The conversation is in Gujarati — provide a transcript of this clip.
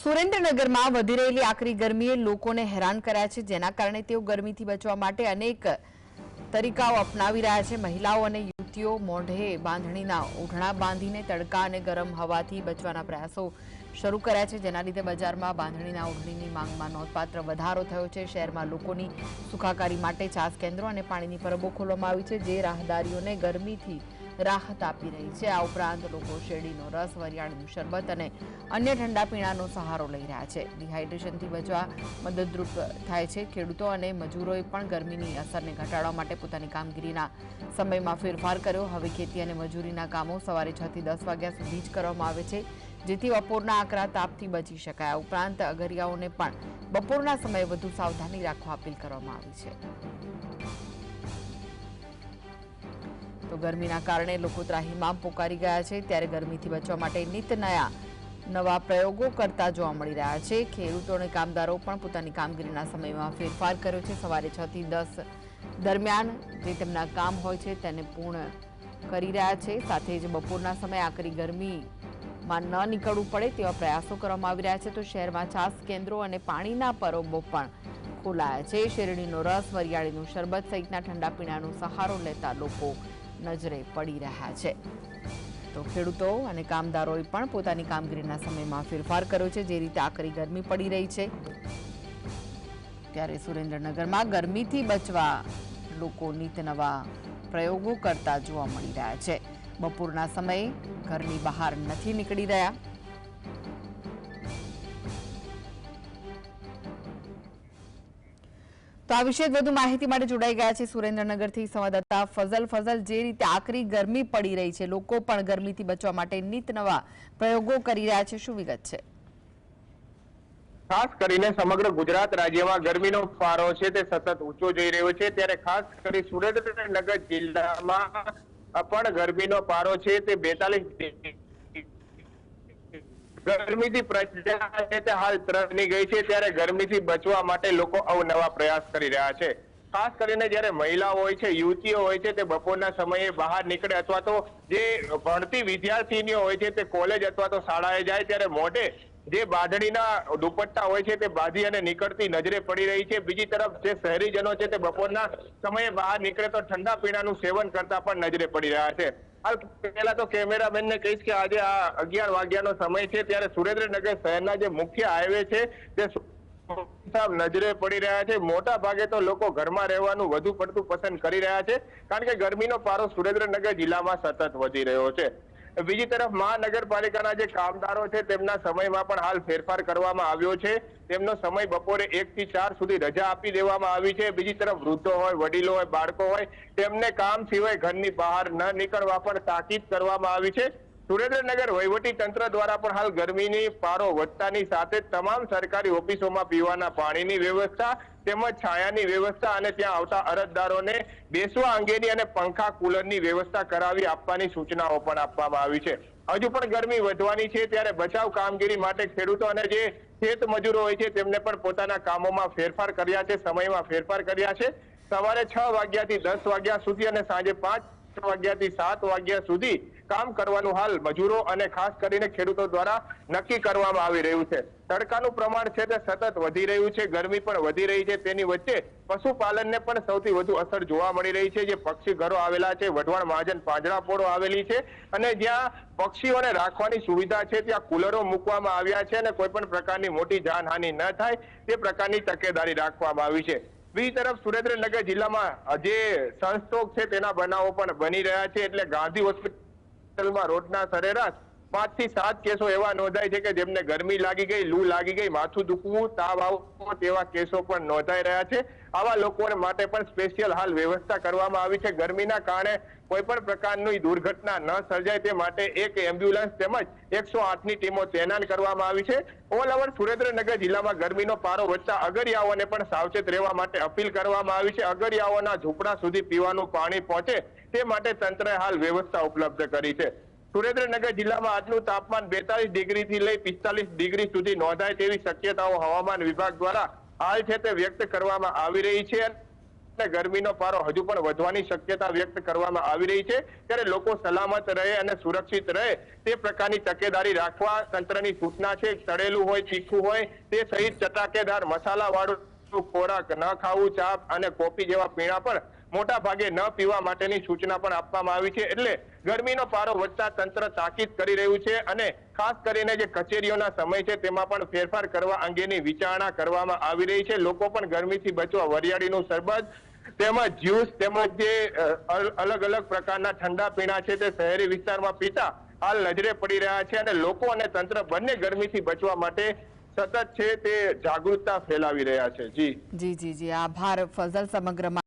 સુરેન્દ્રનગરમાં વધી રહેલી આકરી ગરમીએ લોકોને હેરાન કર્યા છે, જેના કારણે તેઓ ગરમીથી બચવા માટે અનેક તરીકાઓ અપનાવી રહ્યા છે. મહિલાઓ અને યુવતીઓ મોઢે બાંધણીના ઓઢણા બાંધીને તડકા અને ગરમ હવાથી બચવાના પ્રયાસો શરૂ કર્યા છે, જેના લીધે બજારમાં બાંધણીના ઓઢણીની માંગમાં નોંધપાત્ર વધારો થયો છે. શહેરમાં લોકોની સુખાકારી માટે છાસ કેન્દ્રો અને પાણીની પરબો ખોલવામાં આવી છે, જે રાહદારીઓને ગરમીથી રાહત આપી રહી છે. આ ઉપરાંત લોકો શેરડીનો રસ, વરિયાળીનું શરબત અને અન્ય ઠંડા પીણાનો સહારો લઈ રહ્યા છે. ડિહાઇડ્રેશનથી બચવા મદદરૂપ થાય છે ખેડૂતો અને મજૂરોએ પણ ગરમીની અસરને ઘટાડવા માટે પોતાની કામગીરીના સમયમાં ફેરફાર કર્યો. હવે ખેતી અને મજૂરીના કામો સવારે છ થી દસ વાગ્યા સુધી જ કરવામાં આવે છે, જેથી બપોરના આકરા તાપથી બચી શકાય. ઉપરાંત અગરિયાઓને પણ બપોરના સમયે વધુ સાવધાની રાખવા અપીલ કરવામાં આવી છે. ગરમીના કારણે લોકો ત્રાહીમામ પોકારી ગયા છે. ત્યારે ગરમીથી બચવા માટે નિત નયા, નવા પ્રયોગો કરતા જોવા મળી રહ્યા છે. ખેડૂતો અને કામદારો પણ પોતાની કામગીરીના સમયમાં ફેરફાર કર્યો છે. સવારે છ થી દસ દરમિયાન જે તેમના કામ હોય છે તેને પૂર્ણ કરી રહ્યા છે. સાથે જ બપોરના સમયે આકરી ગરમીમાં ન નીકળવું પડે તેવા પ્રયાસો કરવામાં આવી રહ્યા છે. તો શહેરમાં છાસ કેન્દ્રો અને પાણીના પરોબો પણ ખોલાયા છે. શેરડીનો રસ, વરિયાળીનું શરબત સહિતના ઠંડા પીણાનો સહારો લેતા લોકો નજરે પડી રહ્યા છે. તો ખેડૂતો અને કામદારોએ પણ પોતાની કામગીરીના સમયમાં ફેરફાર કર્યો છે, જે રીતે આકરી ગરમી પડી રહી છે. ત્યારે સુરેન્દ્રનગરમાં ગરમીથી બચવા લોકો નીત નવા પ્રયોગો કરતા જોવા મળી રહ્યા છે. બપોરના સમયે ઘરની બહાર નથી નીકળી રહ્યા. તો આ વિશે વધુ માહિતી માટે જોડાઈ ગયા છે સુરેન્દ્રનગરથી સંવાદદાતા ફઝલ ફઝલ. જે રીતે આકરી ગરમી પડી રહી છે, લોકો પણ ગરમીથી બચવા માટે નિત નવા પ્રયોગો કરી રહ્યા છે. શું વિગત છે? ખાસ કરીને સમગ્ર ગુજરાત રાજ્યમાં ગરમીનો પારો છે તે સતત ઊંચો જઈ રહ્યો છે. ત્યારે ખાસ કરી સુરેન્દ્રનગર જિલ્લામાં પણ ગરમીનો પારો છે તે બેતાલીસ ગરમીથી પ્રજા છે તે હાલ ત્રણની ગઈ છે, ત્યારે ગરમીથી બચવા માટે લોકો અવનવા પ્રયાસ કરી રહ્યા છે. ખાસ કરીને જ્યારે મહિલાઓ હોય છે, યુવતીઓ હોય છે, તે બપોરના સમયે બહાર નીકળે અથવા તો જે ભણતી વિદ્યાર્થીનીઓ હોય છે, તે કોલેજ અથવા તો શાળાએ જાય ત્યારે મોઢે જે બાંધણીના દુપટ્ટા હોય છે, તે બાંધી અને નીકળતી નજરે પડી રહી છે. બીજી તરફ જે શહેરીજનો છે, તે બપોરના સમયે બહાર નીકળે તો ઠંડા પીણાનું સેવન કરતા પણ નજરે પડી રહ્યા છે. પહેલા તો કેમેરામેન ને કહીશ કે આજે આ અગિયાર વાગ્યાનો સમય છે ત્યારે સુરેન્દ્રનગર શહેરના જે મુખ્ય હાઈવે છે, તે સાહેબ નજરે પડી રહ્યા છે. મોટા ભાગે તો લોકો ઘરમાં રહેવાનું વધુ પડતું પસંદ કરી રહ્યા છે. કારણ કે ગરમીનો પારો સુરેન્દ્રનગર જિલ્લામાં સતત વધી રહ્યો છે. બીજી તરફ મહાનગરપાલિકાના જે કામદારો છે, તેમના સમયમાં પણ હાલ ફેરફાર કરવામાં આવ્યો છે. તેમનો સમય બપોરે એક થી ચાર સુધી રજા આપી દેવામાં આવી છે. બીજી તરફ વૃદ્ધો હોય, વડીલો હોય, બાળકો હોય, તેમને કામ સિવાય ઘરની બહાર ન નીકળવા પણ તાકીદ કરવામાં આવી છે. સુરેન્દ્રનગર વહીવટી તંત્ર દ્વારા પણ હાલ ગરમીની પારો વધતાની સાથે તમામ સરકારી ઓફિસોમાં પીવાના પાણીની વ્યવસ્થા તેમજ છાયાની વ્યવસ્થા અને ત્યાં આવતા અરજદારોને બેસવા અંગેની અને પંખા, કુલરની વ્યવસ્થા કરાવી આપવાની સૂચનાઓ પણ આપવામાં આવી છે. હજુ પણ ગરમી વધવાની છે, ત્યારે બચાવ કામગીરી માટે ખેડૂતો અને જે ખેત મજૂરો હોય છે, તેમને પણ પોતાના કામોમાં ફેરફાર કર્યા છે, સમયમાં ફેરફાર કર્યા છે. સવારે છ વાગ્યાથી દસ વાગ્યા સુધી અને સાંજે પાંચ વાગ્યાથી સાત વાગ્યા સુધી કામ કરવાનું હાલ મજૂરો અને ખાસ કરીને ખેડૂતો દ્વારા નક્કી કરવામાં આવી રહ્યું છે. તડકાનું પ્રમાણ છે તે સતત વધી રહ્યું છે, ગરમી પણ વધી રહી છે, તેની વચ્ચે પશુપાલનને પણ સૌથી વધુ અસર જોવા મળી રહી છે. જે પક્ષી ઘરો આવેલા છે, વઢવાણ મહાજન પાંજરાપોળો આવેલી છે અને જ્યાં પક્ષીઓને રાખવાની સુવિધા છે, ત્યાં કુલરો મૂકવામાં આવ્યા છે અને કોઈ પણ પ્રકારની મોટી જાનહાનિ ન થાય તે પ્રકારની તકેદારી રાખવામાં આવી છે. બીજી તરફ સુરેન્દ્રનગર જિલ્લામાં જે સનસ્ટ્રોક છે તેના બનાવો પણ બની રહ્યા છે. એટલે ગાંધી હોસ્પિટલમાં રોડના સરેરાશ પાંચથી સાત કેસો એવા નોંધાય છે કે જેમને ગરમી લાગી ગઈ, લૂ લાગી ગઈ, માથું દુખવું, તાવ આવવો તેવા કેસો પણ નોંધાઈ રહ્યા છે. આવા લોકો માટે પણ સ્પેશિયલ હાલ વ્યવસ્થા કરવામાં આવી છે. ગરમીના કારણે કોઈ પણ પ્રકારની દુર્ઘટના ન સર્જાય તે માટે એક એમ્બ્યુલન્સ તેમજ એકસો આઠની ટીમો તૈનાત કરવામાં આવી છે. ઓલ ઓવર સુરેન્દ્રનગર જિલ્લામાં ગરમીનો પારો વધતા અગરિયાઓને પણ સાવચેત રહેવા માટે અપીલ કરવામાં આવી છે. અગરિયાઓના ઝૂંપડા સુધી પીવાનું પાણી પહોંચે તે માટે તંત્રએ હાલ વ્યવસ્થા ઉપલબ્ધ કરી છે. સુરેન્દ્રનગર જિલ્લામાં આજનું તાપમાન બેતાલીસ ડિગ્રીથી લઈ પિસ્તાલીસ ડિગ્રી સુધી નોંધાય તેવી શક્યતાઓ હવામાન વિભાગ દ્વારા હાલ છે તે વ્યક્ત કરવામાં આવી રહી છે. ગરમીનો પારો હજુ પણ વધવાની શક્યતા વ્યક્ત કરવામાં આવી રહી છે. ત્યારે લોકો સલામત રહે અને સુરક્ષિત રહે તે પ્રકારની તકેદારી રાખવા તંત્રની સૂચના છે. સડેલું હોય તીખું હોય તે સહિત ચટાકેદાર મસાલા વાળું ખોરાક ન ખાવું ચા અને કોફી જેવા પીણા પણ મોટા ભાગે ન પીવા માટેની સૂચના પણ આપવામાં આવી છે. એટલે ગરમીનો પારો વધતા તંત્ર તાકીદ કરી રહ્યું છે અને ખાસ કરીને જે કચેરીઓના સમય છે, તેમાં પણ ફેરફાર કરવા અંગેની વિચારણા કરવામાં આવી રહી છે. લોકો પણ ગરમીથી બચવા વરિયાળીનું શરબત તેમજ જ્યુસ તેમજ જે અલગ અલગ પ્રકારના ઠંડા પીણા છે તે શહેરી વિસ્તારમાં પીતા હાલ નજરે પડી રહ્યા છે અને લોકો અને તંત્ર બંને ગરમીથી બચવા માટે સતત છે તે જાગૃતતા ફેલાવી રહ્યા છે. જી. જી જી આભાર ફઝલ સમગ્ર